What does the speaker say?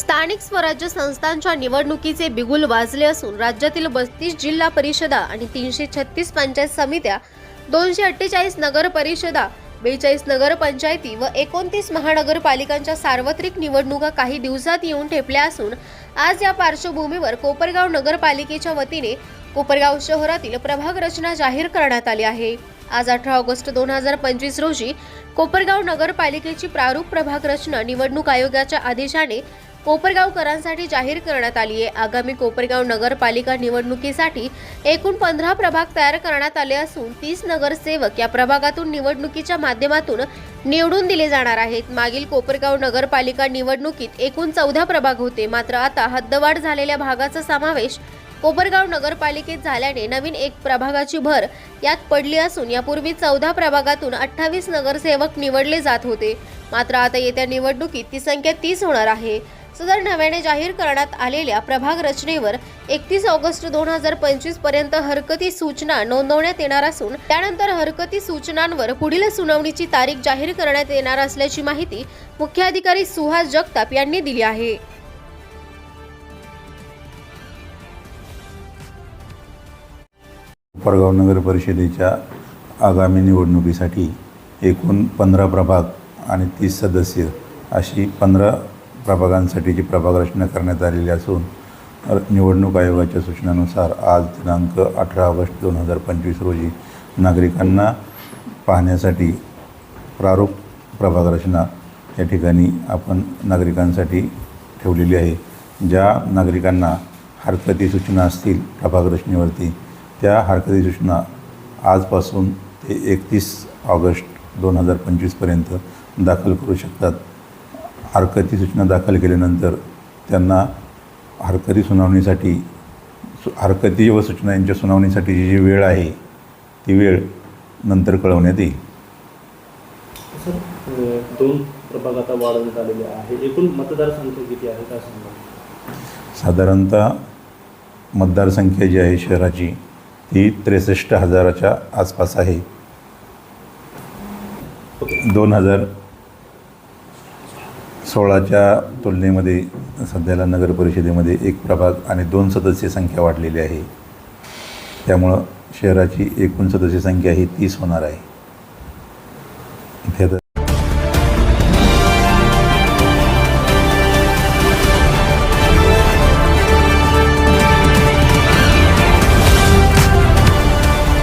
स्थानिक स्वराज्य संस्थांच्या निवडणुकीचे बिगुल वाजले असून राज्यातील बत्तीस जिल्हा परिषदा आणि तीनशे छत्तीस पंचायत समित्या दोनशे अठ्ठेचाळीस नगर परिषदा बेचाळीस नगरपंचायती व एकोणतीस महानगरपालिकांच्या सार्वत्रिक निवडणुका काही दिवसात येऊन ठेपल्या असून आज या पार्श्वभूमीवर कोपरगाव नगरपालिकेच्या वतीने कोपरगाव शहरातील प्रभाग रचना जाहीर करण्यात आली आहे. आज अठरा ऑगस्ट दोन हजार पंचवीस रोजी कोपरगाव नगरपालिकेची प्रारूप प्रभाग रचना निवडणूक आयोगाच्या आदेशाने कोपरगावकरांसाठी जाहीर करण्यात आली आहे. आगामी कोपरगाव नगरपालिका निवडणुकीसाठी एकूण पंधरा प्रभाग तयार करण्यात आले असून तीस नगरसेवक या प्रभागातून निवडणुकीच्या माध्यमातून निवडून दिले जाणार आहेत. मागील कोपरगाव नगरपालिका निवडणुकीत एकूण चौदा प्रभाग होते. मात्र आता हद्दवाढ झालेल्या भागाचा समावेश कोपरगाव नगरपालिकेत झाल्याने नवीन एक प्रभागाची भर यात पडली असून यापूर्वी चौदा प्रभागातून अठ्ठावीस नगरसेवक निवडले जात होते. मात्र आता येत्या निवडणुकीत ती संख्या तीस होणार आहे. सदर नव्याने जाहीर करण्यात आलेल्या प्रभाग रचनेवर एकतीस ऑगस्ट दोन हजार पंचवीसपर्यंत हरकती सूचना नोंदवण्यात येणार असून त्यानंतर हरकती सूचनांवर पुढील सुनावणीची तारीख जाहीर करण्यात येणार असल्याची माहिती मुख्याधिकारी सुहास जगताप यांनी दिली आहे. परगाव नगर परिषदेच्या आगामी निवडणुकीसाठी एकूण पंधरा प्रभाग आणि तीस सदस्य अशी पंधरा प्रभागांसाठीची प्रभाग रचना करण्यात आलेली असून निवडणूक आयोगाच्या सूचनानुसार आज दिनांक अठरा ऑगस्ट दोन हजार पंचवीस रोजी नागरिकांना पाहण्यासाठी प्रारूप प्रभाग रचना या ठिकाणी आपण नागरिकांसाठी ठेवलेली आहे. ज्या नागरिकांना हरकती सूचना असतील प्रभाग रचनेवरती त्या हरकती सूचना आजपासून ते एकतीस ऑगस्ट दोन हजार पंचवीसपर्यंत दाखल करू शकतात. हरकती सूचना दाखल केल्यानंतर त्यांना हरकती सुनावणीसाठी सु हरकती व सूचना यांच्या सुनावणीसाठीची जी वेळ आहे ती वेळ नंतर कळवण्यात येईल. सर दोन प्रभाग आता वाढवण्यात आलेले आहे. एकूण मतदार संख्या किती आहे? काय सांगा साधारणतः मतदारसंख्या जी आहे शहराची ती त्रेसष्ट हजाराच्या आसपास आहे. दोन हजार सोळाच्या तुलनेमध्ये सध्याला नगर परिषदेमध्ये एक प्रभाग आणि दोन सदस्य संख्या वाढलेली आहे. त्यामुळं शहराची एकूण सदस्य संख्या ही तीस होणार आहे. इथे